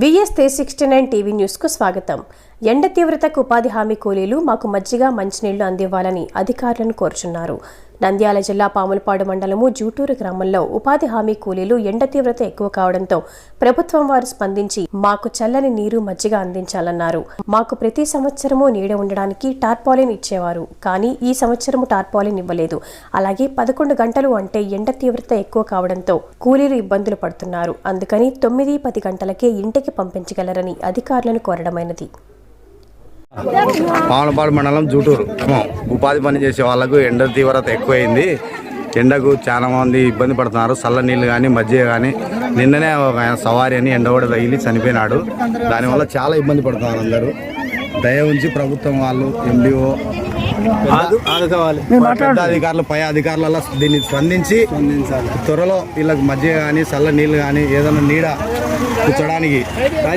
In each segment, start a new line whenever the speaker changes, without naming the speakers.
VS three sixty nine TV న్యూస్కు స్వాగతం. ఎండ తీవ్రతకు ఉపాధి హామీ కూలీలు మాకు మజ్జిగ మంచినీళ్ళు అందివ్వాలని అధికారులను కోరుచున్నారు. నంద్యాల జిల్లా పాములపాడు మండలము జూటూరు గ్రామంలో ఉపాధి హామీ కూలీలు ఎండ తీవ్రత ఎక్కువ కావడంతో ప్రభుత్వం వారు స్పందించి మాకు చల్లని నీరు మజ్జిగ అందించాలన్నారు. మాకు ప్రతి సంవత్సరము నీడ ఉండడానికి టార్పాలిన్ ఇచ్చేవారు. కానీ ఈ సంవత్సరము టార్పాలిన్ ఇవ్వలేదు. అలాగే పదకొండు గంటలు అంటే ఎండ తీవ్రత ఎక్కువ కావడంతో కూలీలు ఇబ్బందులు పడుతున్నారు. అందుకని తొమ్మిది పది గంటలకే ఇంటికి పంపించగలరని అధికారులను కోరడమైనది.
పావనపాడు మండలం జూటూరు. ఉపాధి పని చేసే వాళ్ళకు ఎండ తీవ్రత ఎక్కువైంది. ఎండకు చాలా మంది ఇబ్బంది పడుతున్నారు. చల్ల నీళ్ళు కానీ మజ్జిగ కానీ నిన్ననే ఒక సవారీ సవారి అని ఎండ కూడా తగిలి చనిపోయినాడు. దానివల్ల చాలా ఇబ్బంది పడుతున్నారు అందరూ. దయ ఉంచి ప్రభుత్వం వాళ్ళు ఎండిఓ అధికారులు పై అధికారుల దీన్ని స్పందించి త్వరలో వీళ్ళకి మజ్జిగ కానీ చల్ల నీళ్ళు కానీ ఏదైనా నీడ కూర్చోడానికి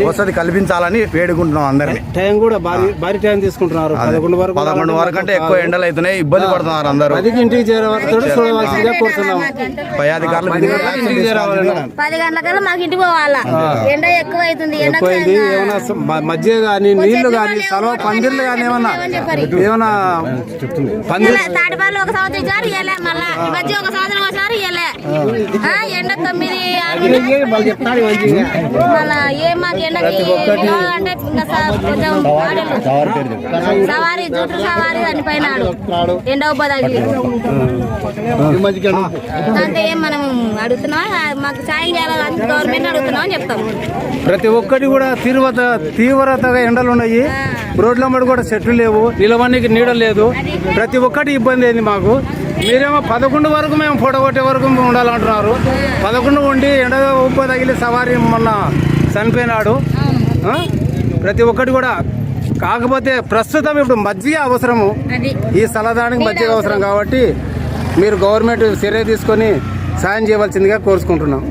వసతి కల్పించాలని వేడుకుంటున్నాం అందరినీ.
టైం కూడా భారీ భారీ టైం తీసుకుంటున్నారు. పదకొండు వరకు
పదకొండు వరకు అంటే ఎక్కువ ఎండలు అవుతున్నాయి ఇబ్బంది పడుతున్నారు అందరూ.
ఇంటికి
పై అధికారులు
ఇంటికి
పది గంటలకల్లా మాకు ఇంటికి పోవాలా? ఎండ ఎక్కువ అవుతుంది ఎండ.
ఎక్కువైంది ఏమైనా స- మ- మజ్జిగ కానీ నీళ్ళు కానీ సలవ పందిర్లు కానీ ఏమన్నా ఏమన్నా
తాటిపాలు ఒక సంవత్సరం ఇచ్చారు ఇయ్యలే మళ్ళా ఈ మధ్య ఒక సంవత్సరం వచ్చారు ఇయ్యలే. ఎండ తొమ్మిది మళ్ళా ఏ మాకు ఎండకి అంటే ఇంకా స- కొంచెం ఆడలు. సవారీ జుట్టు సవారీ ఎండ అంటే ఏం మనం అడుగుతున్నాం మాకు సాయం చేయాలని గవర్నమెంట్ అడుగుతున్నాం అని చెప్తాం
ప్రతి ఒక్కటి కూడా తీవ్రత తీవ్రతగా ఎండలు ఉన్నాయి. రోడ్ల కూడా చెట్లు లేవు. నిలవడానికి నీడ లేదు. ప్రతి ఒక్కటి ఇబ్బంది అయింది మాకు. మీరేమో పదకొండు వరకు మేము పొడగొట్టే వరకు ఉండాలంటున్నారు. పదకొండు ఉండి ఎండ ఉప్పు తగిలి సవారి మొన్న చనిపోయినాడు? ప్రతి ఒక్కటి కూడా. కాకపోతే ప్రస్తుతం ఇప్పుడు మజ్జిగ అవసరము. ఈ స్థలదానికి మజ్జిగ అవసరం కాబట్టి మీరు గవర్నమెంట్ చర్య తీసుకొని సాయం చేయవలసిందిగా కోరుకుంటున్నాం.